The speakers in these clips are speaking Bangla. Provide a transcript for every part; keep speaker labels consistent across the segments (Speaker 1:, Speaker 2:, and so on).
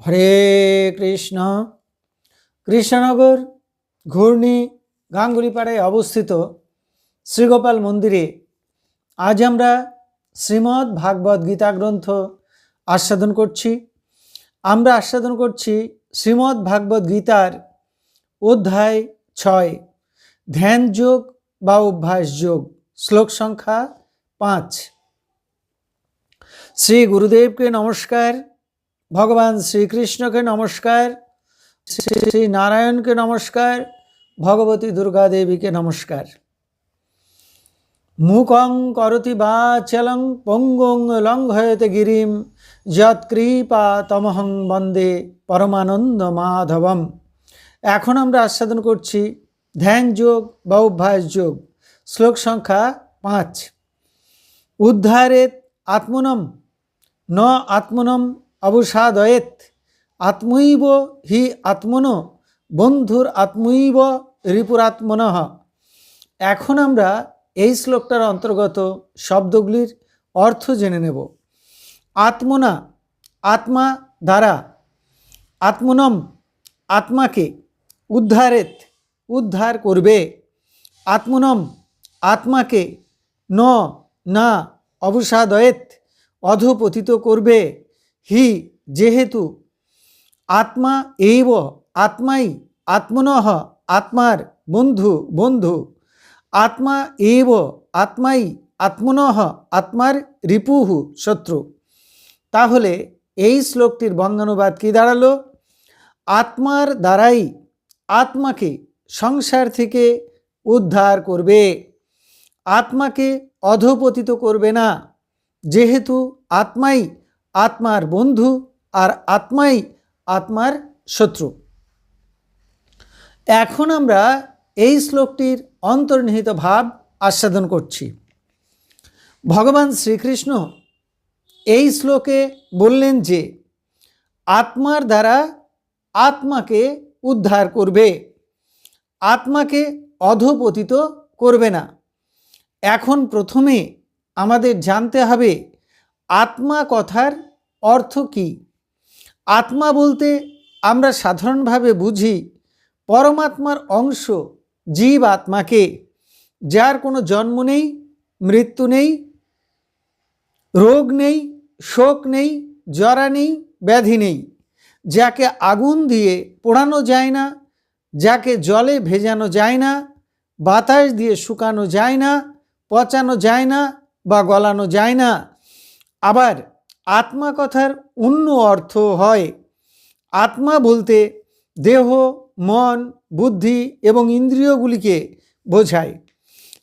Speaker 1: হরে কৃষ্ণ। কৃষ্ণনগর ঘূর্ণি গাঙ্গুলিপাড়ায় অবস্থিত শ্রীগোপাল মন্দিরে আজ আমরা শ্রীমদ্ ভাগবত গীতা গ্রন্থ আস্বাদন করছি। আমরা আস্বাদন করছি শ্রীমদ্ ভাগবত গীতার অধ্যায় ছয়, ধ্যান যোগ বা অভ্যাস যোগ, শ্লোক সংখ্যা পাঁচ। শ্রী গুরুদেবকে নমস্কার। ভগবান শ্রীকৃষ্ণকে নমস্কার শ্রী নারায়ণকে নমস্কার, ভগবতী দুর্গা দেবীকে নমস্কার। মুখং করতি বা চলং পঙ্গং লঙ্ঘয়তে গিরিম যৎকৃপা তমহং বন্দে পরমানন্দ মাধবম। এখন আমরা আস্বাদন করছি ধ্যান যোগ বা অভ্যাস যোগ, শ্লোক সংখ্যা পাঁচ। উদ্ধারেত আত্মনম, ন আত্মনম অবসাদয়েত আত্মৈব হি আত্মন, বন্ধুর আত্মৈব রিপুরাত্মন। এখন আমরা এই শ্লোকটার অন্তর্গত শব্দগুলির অর্থ জেনে নেব। আত্মনা, আত্মা দ্বারা, আত্মনম, আত্মাকে উদ্ধারেত, উদ্ধার করবে। আত্মনম, আত্মাকে ন, না, অবসাদয়েত, অধপতিত করবে। হি যেহেতু আত্মা এইব আত্মাই আত্মনঃ আত্মার বন্ধু বন্ধু আত্মা এইব আত্মাই আত্মনঃ আত্মার রিপুহু শত্রু তাহলে এই শ্লোকটির বঙ্গানুবাদ কী দাঁড়াল? আত্মার দ্বারাই আত্মাকে সংসার থেকে উদ্ধার করবে। আত্মাকে অধপতিত করবে না। যেহেতু আত্মাই আত্মার বন্ধু আর আত্মাই আত্মার শত্রু। এখন আমরা এই শ্লোকটির অন্তর্নিহিত ভাব আস্বাদন করছি। ভগবান শ্রীকৃষ্ণ এই শ্লোকে বললেন যে, আত্মার দ্বারা আত্মাকে উদ্ধার করবে, আত্মাকে অধপতিত করবে না। এখন প্রথমে আমাদের জানতে হবে আত্মা কথার অর্থ কি? আত্মা বলতে আমরা সাধারণভাবে বুঝি পরমাত্মার অংশ জীব আত্মাকে, যার কোনো জন্ম নেই, মৃত্যু নেই, রোগ নেই, শোক নেই, জরা নেই, ব্যাধি নেই, যাকে আগুন দিয়ে পোড়ানো যায় না, যাকে জলে ভেজানো যায় না, বাতাস দিয়ে শুকানো যায় না, পচানো যায় না বা গলানো যায় না। আবার আত্মা কথার অন্য অর্থ হয়। আত্মা বলতে দেহ, মন, বুদ্ধি এবং ইন্দ্রিয়গুলিকে বোঝায়।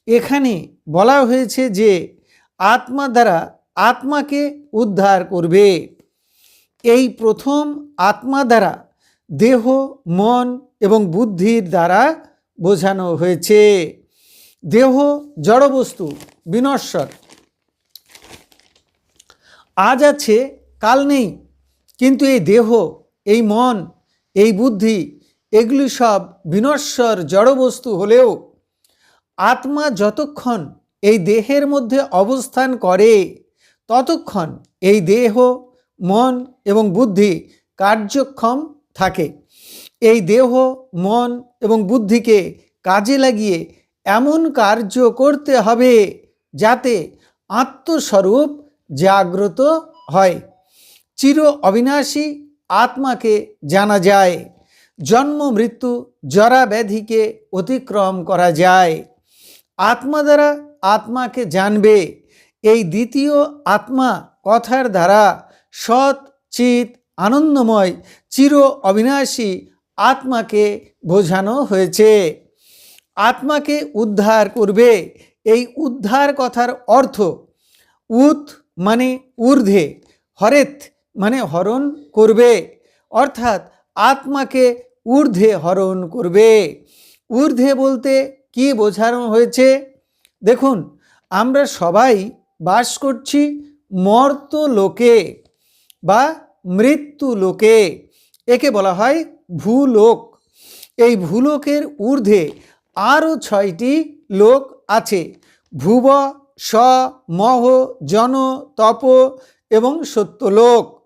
Speaker 1: এখানে বলা হয়েছে যে আত্মা দ্বারা আত্মাকে উদ্ধার করবে। এই প্রথম আত্মা দ্বারা দেহ, মন এবং বুদ্ধির দ্বারা বোঝানো হয়েছে। দেহ জড়বস্তু, বিনশ্বর। আজ আছে, কাল নেই। কিন্তু এই দেহ, এই মন, এই বুদ্ধি, এগুলি সব বিনশ্বর জড়বস্তু হলেও আত্মা যতক্ষণ এই দেহের মধ্যে অবস্থান করে, ততক্ষণ এই দেহ, মন এবং বুদ্ধি কার্যক্ষম থাকে। এই দেহ, মন এবং বুদ্ধিকে কাজে লাগিয়ে এমন কার্য করতে হবে যাতে আত্মস্বরূপ জাগ্রত হয়। চির অবিনাশী আত্মাকে জানা যায়। জন্ম, মৃত্যু, জরা ব্যাধিকে অতিক্রম করা যায়। আত্মা দ্বারা আত্মাকে জানবে। এই দ্বিতীয় আত্মা কথার দ্বারা সৎ, চিত, আনন্দময়, চির অবিনাশী আত্মাকে বোঝানো হয়েছে। আত্মাকে উদ্ধার করবে। এই উদ্ধার কথার অর্থ উত মানে ঊর্ধ্বে হরেত মানে হরণ করবে, অর্থাৎ আত্মাকে ঊর্ধ্বে হরণ করবে। ঊর্ধ্বে বলতে কি বোঝানো হয়েছে? দেখুন, আমরা সবাই বাস করছি মর্ত লোকে বা মৃত্যু লোকে, একে বলা হয় ভূলোক। এই ভূলোকের ঊর্ধ্বে আরও ছয়টি লোক আছে, ভুব স মহ জন, তপ এবং সত্যলোক।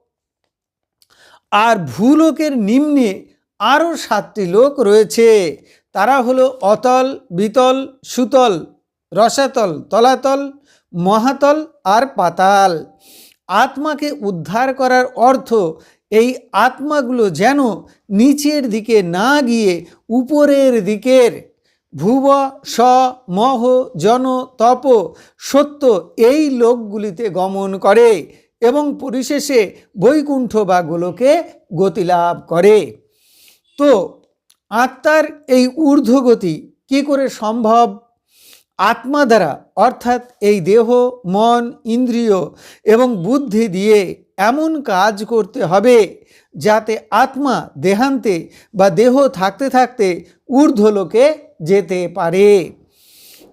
Speaker 1: আর ভূলোকের নিম্নে আরও সাতটি লোক রয়েছে। তারা হলো অতল, বিতল, সুতল, রসাতল, তলাতল, মহাতল আর পাতাল। আত্মাকে উদ্ধার করার অর্থ এই আত্মাগুলো যেন নিচের দিকে না গিয়ে উপরের দিকের। ভুব, স মহ জন তপ, সত্য এই লোকগুলিতে গমন করে এবং পরিশেষে বৈকুণ্ঠ বা গোলকে গতিলাভ করে। তো আত্মার এই ঊর্ধ্বগতি কি করে সম্ভব? আত্মা দ্বারা, অর্থাৎ এই দেহ, মন, ইন্দ্রিয় এবং বুদ্ধি দিয়ে এমন কাজ করতে হবে যাতে আত্মা দেহান্তে বা দেহ থাকতে থাকতে ঊর্ধ্বলোকে যেতে পারে।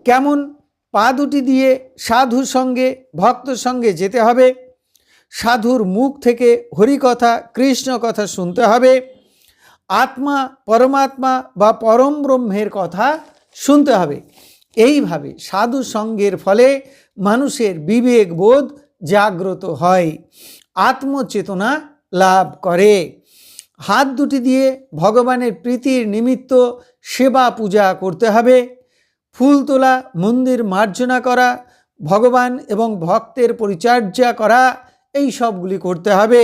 Speaker 1: কেমন পা দুটি দিয়ে সাধুর সঙ্গে ভক্ত সঙ্গে যেতে হবে? সাধুর মুখ থেকে হরিকথা, কৃষ্ণ কথা শুনতে হবে। আত্মা, পরমাত্মা বা পরম ব্রহ্মের কথা শুনতে হবে। এইভাবে সাধু সঙ্গের ফলে মানুষের বিবেক বোধ জাগ্রত হয়। আত্মচেতনা লাভ করে। হাত দুটি দিয়ে ভগবানের প্রীতির নিমিত্ত সেবা পূজা করতে হবে। ফুল তোলা, মন্দির মার্জনা করা, ভগবান এবং ভক্তের পরিচর্যা করা, এই সবগুলি করতে হবে।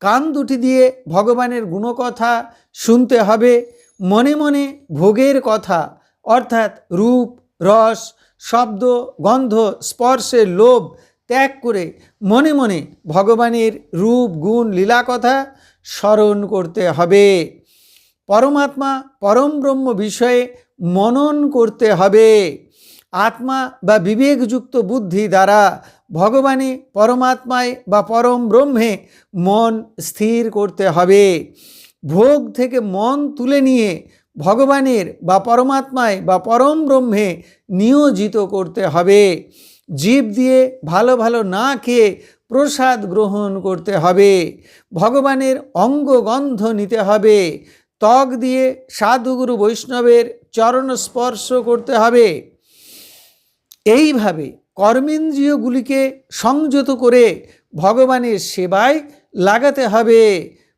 Speaker 1: কান দুটি দিয়ে ভগবানের গুণকথা শুনতে হবে। মনে মনে ভোগের কথা, অর্থাৎ রূপ, রস, শব্দ, গন্ধ, স্পর্শের লোভ ত্যাগ করে মনে মনে ভগবানের রূপ, গুণ, লীলা কথা স্মরণ করতে হবে। পরমাত্মা পরম ব্রহ্ম বিষয়ে মনন করতে হবে। আত্মা বা বিবেকযুক্ত বুদ্ধি দ্বারা ভগবানে পরমাত্মায় বা পরম ব্রহ্মে মন স্থির করতে হবে। ভোগ থেকে মন তুলে নিয়ে ভগবানের বা পরমাত্মায় বা পরম ব্রহ্মে নিয়োজিত করতে হবে। জীব দিয়ে ভালো ভালো না খেয়ে প্রসাদ গ্রহণ করতে হবে। ভগবানের অঙ্গগন্ধ নিতে হবে। ত্বক দিয়ে সাধুগুরু বৈষ্ণবের চরণ স্পর্শ করতে হবে। এইভাবে কর্মেন্দ্রিয়গুলিকে সংযত করে ভগবানের সেবায় লাগাতে হবে।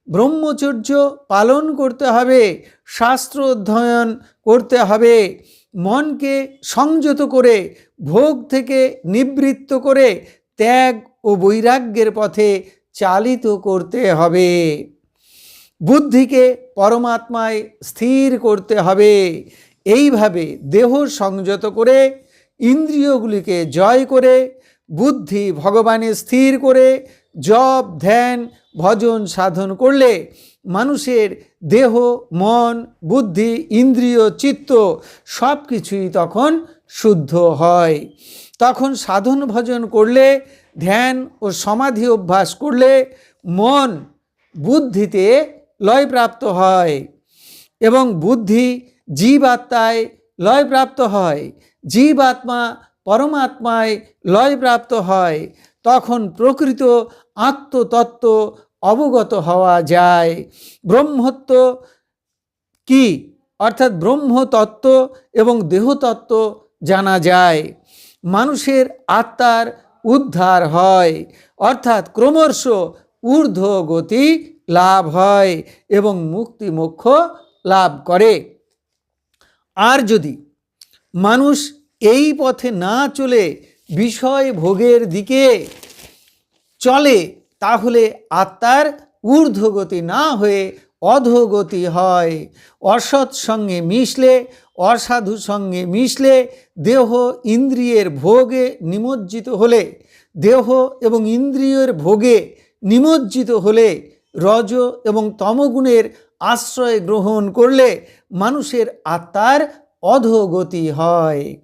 Speaker 1: ব্রহ্মচর্য পালন করতে হবে। শাস্ত্র অধ্যয়ন করতে হবে। মনকে সংযত করে ভোগ থেকে নিবৃত্ত করে ত্যাগ ও বৈরাগ্যের পথে চালিত করতে হবে। বুদ্ধিকে পরমাত্মায় স্থির করতে হবে। এইভাবে দেহ সংযত করে, ইন্দ্রিয়গুলিকে জয় করে, বুদ্ধি ভগবানে স্থির করে, জপ, ধ্যান, ভজন সাধন করলে মানুষের দেহ, মন, বুদ্ধি, ইন্দ্রিয়, চিত্ত সব কিছুই তখন শুদ্ধ হয়। তখন সাধন ভজন করলে, ধ্যান ও সমাধি অভ্যাস করলে মন বুদ্ধিতে লয়প্রাপ্ত হয় এবং বুদ্ধি জীবাত্মায় লয়প্রাপ্ত হয়। জীবাত্মা পরমাত্মায় লয়প্রাপ্ত হয়। তখন প্রকৃত আত্মতত্ত্ব অবগত হওয়া যায়। ব্রহ্মত্ব কি? অর্থাৎ ব্রহ্মতত্ত্ব এবং দেহতত্ত্ব জানা যায়, মানুষের আত্মার উদ্ধার হয়, অর্থাৎ ক্রমশ ঊর্ধ্ব গতি লাভ হয় এবং মুক্তি মোক্ষ লাভ করে। আর যদি মানুষ এই পথে না চলে বিষয় ভোগের দিকে চলে, তাহলে আত্মার ঊর্ধ্বগতি না হয়ে অধোগতি হয়। অসৎ সঙ্গে মিশলে অসাধু সঙ্গে মিশলে দেহ ইন্দ্রিয়ের ভোগে নিমজ্জিত হলে, দেহ এবং ইন্দ্রিয়ের ভোগে নিমজ্জিত হলে, রজ এবং তমগুণের আশ্রয় গ্রহণ করলে মানুষের আত্মার অধোগতি হয়।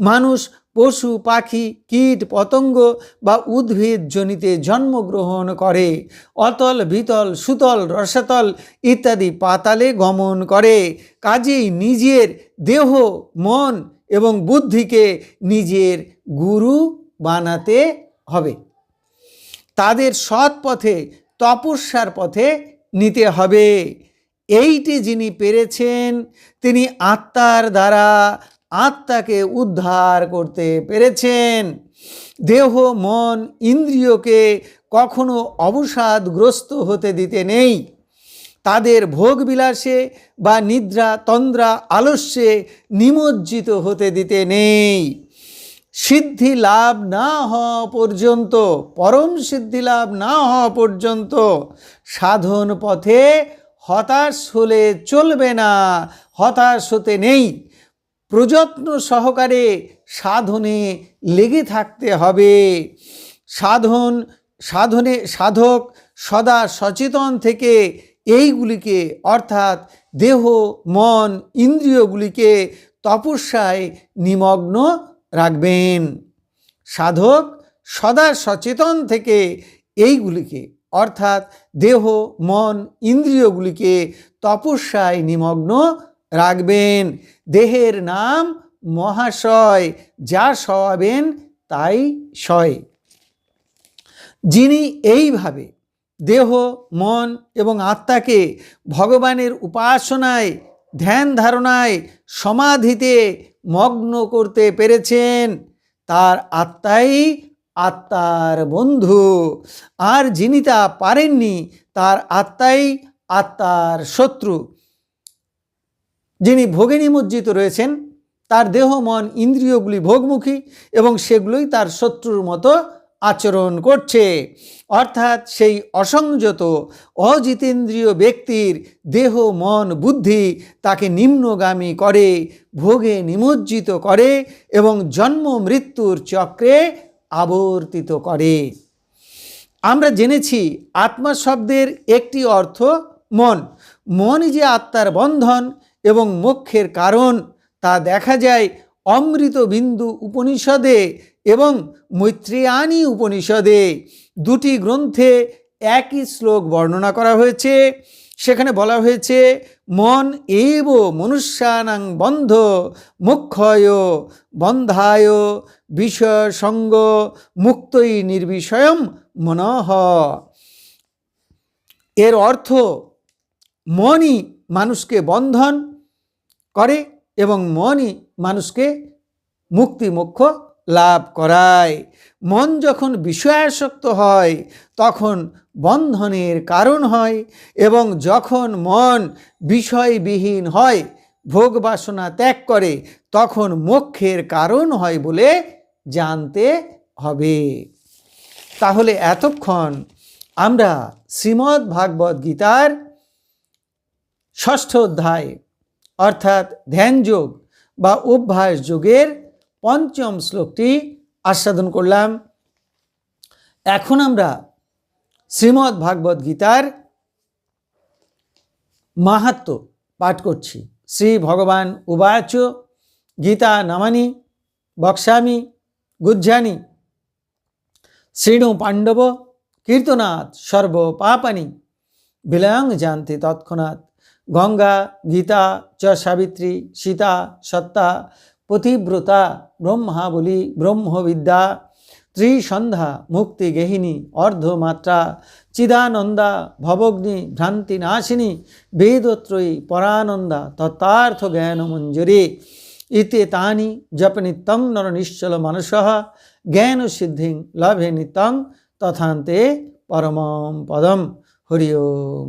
Speaker 1: মানুষ পশু, পাখি, কীট, পতঙ্গ বা উদ্ভিদ জনিতে জন্মগ্রহণ করে। অতল বিতল সুতল, রসাতল ইত্যাদি পাতালে গমন করে। কাজেই নিজের দেহ, মন এবং বুদ্ধিকে নিজের গুরু বানাতে হবে। তাদের সৎ পথে, তপস্যার পথে নিতে হবে। এইটি যিনি পেরেছেন, তিনি আত্মার দ্বারা আত্মাকে উদ্ধার করতে পেরেছেন। দেহ, মন, ইন্দ্রিয়কে কখনো অবসাদগ্রস্ত হতে দিতে নেই। তাদের ভোগ বিলাসে বা নিদ্রা, তন্দ্রা, আলস্যে নিমজ্জিত হতে দিতে নেই। সিদ্ধি লাভ না হওয়া পর্যন্ত, পরম সিদ্ধি লাভ না হওয়া পর্যন্ত সাধন পথে হতাশ হলে চলবে না, হতাশ হতে নেই। প্রযত্ন সহকারে সাধনে লেগে থাকতে হবে। সাধন, সাধনে সাধক সদা সচেতন থেকে এইগুলিকে, অর্থাৎ দেহ, মন, ইন্দ্রিয়গুলিকে তপস্যায় নিমগ্ন রাখবেন। সাধক সদা সচেতন থেকে এইগুলিকে, অর্থাৎ দেহ, মন, ইন্দ্রিয়গুলিকে তপস্যায় নিমগ্ন রাখবেন। দেহের নাম মহাশয়, যা সওয়াবেন তাই সয় যিনি এইভাবে দেহ, মন এবং আত্মাকে ভগবানের উপাসনায়, ধ্যান ধারণায় সমাধিতে মগ্ন করতে পেরেছেন, তার আত্মাই আত্মার বন্ধু। আর যিনি তা পারেননি, তার আত্মাই আত্মার শত্রু। যিনি ভোগে নিমজ্জিত রয়েছেন, তার দেহ, মন, ইন্দ্রিয়গুলি ভোগমুখী এবং সেগুলোই তার শত্রুর মতো আচরণ করছে। অর্থাৎ সেই অসংযত, অজিতেন্দ্রীয় ব্যক্তির দেহ, মন, বুদ্ধি তাকে নিম্নগামী করে, ভোগে নিমজ্জিত করে এবং জন্ম মৃত্যুর চক্রে আবর্তিত করে। আমরা জেনেছি আত্মা শব্দের একটি অর্থ মন। মনই যে আত্মার বন্ধন এবং মোক্ষের কারণ তা দেখা যায় অমৃত বিন্দু উপনিষদে এবং মৈত্রেয়ানী উপনিষদে। দুটি গ্রন্থে একই শ্লোক বর্ণনা করা হয়েছে। সেখানে বলা হয়েছে, মন এব মনুষ্যানাং বন্ধ, মুখ্যয় বন্ধায় বিষয় সঙ্গ মুক্তই নির্বিষয়ম মনঃ। এর অর্থ, মনই মানুষকে বন্ধন করে এবং মনই মানুষকে মুক্তি মোক্ষ লাভ করায়। মন যখন বিষয়াসক্ত হয়, তখন বন্ধনের কারণ হয় এবং যখন মন বিষয়বিহীন হয়, ভোগ বাসনা ত্যাগ করে, তখন মোক্ষের কারণ হয় বলে জানতে হবে। তাহলে এতক্ষণ আমরা শ্রীমদ্ ভাগবত গীতার ষষ্ঠ অধ্যায় অর্থাৎ ধ্যানযোগ বা অভ্যাস যোগের পঞ্চম শ্লোকটি আস্বাদন করলাম। এখন আমরা শ্রীমদ্ ভাগবত গীতার মাহাত্ম পাঠ করছি। শ্রী ভগবান উবাচ, গীতা নামানি, বক্সামি, গুজ্জানি, শ্রীণু পাণ্ডব, কীর্তনাথ সর্ব পাপানি বিলয়ং জানতে তৎক্ষণাৎ গঙ্গা, গীতা, চ সাবিত্রী, সীতা, সত্তা, পতিব্রতা ব্রহ্মাবলী ব্রহ্মবিদ্যা ত্রিসন্ধ্যা, মুক্তি গেহিনী, অর্ধমাত্রা, চিদানন্দা, ভবগ্নি, ভ্রান্তি নাশিনী, বেদত্রয়ী, পরানন্দা, তত্ত্বার্থ জ্ঞানমঞ্জুরি ইতে তানি, জপ নিত্যং, নর নিশ্চল মানস, জ্ঞান সিদ্ধিং, লভে নিত্যং, তথান্তে পরমম পদম। হরি ওম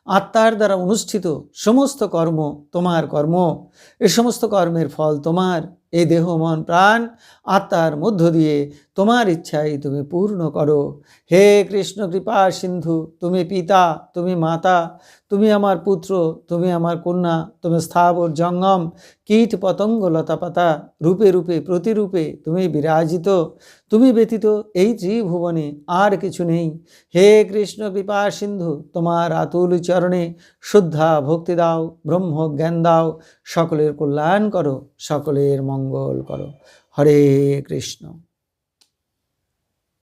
Speaker 1: আত্মার দ্বারা অনুষ্ঠিত সমস্ত কর্ম তোমার কর্ম। এ সমস্ত কর্মের ফল তোমার। এই দেহ, মন, প্রাণ আত্মার মধ্য দিয়ে তোমার ইচ্ছাই তুমি পূর্ণ করো। হে কৃষ্ণ, কৃপা, সিন্ধু, তুমি পিতা, তুমি মাতা, তুমি আমার পুত্র, তুমি আমার কন্যা, তুমি স্থাবর জঙ্গম, কীট পতঙ্গ লতাপাতা রূপে রূপে, প্রতিরূপে তুমি বিরাজিত। তুমি ব্যতীত এই ত্রিভুবনে আর কিছু নেই। হে কৃষ্ণ, কৃপা, সিন্ধু, তোমার আতুল চরণে শুদ্ধা ভক্তি দাও ব্রহ্ম জ্ঞান দাও, সকলের কল্যাণ করো, সকলের মঙ্গল করো। হরে কৃষ্ণ।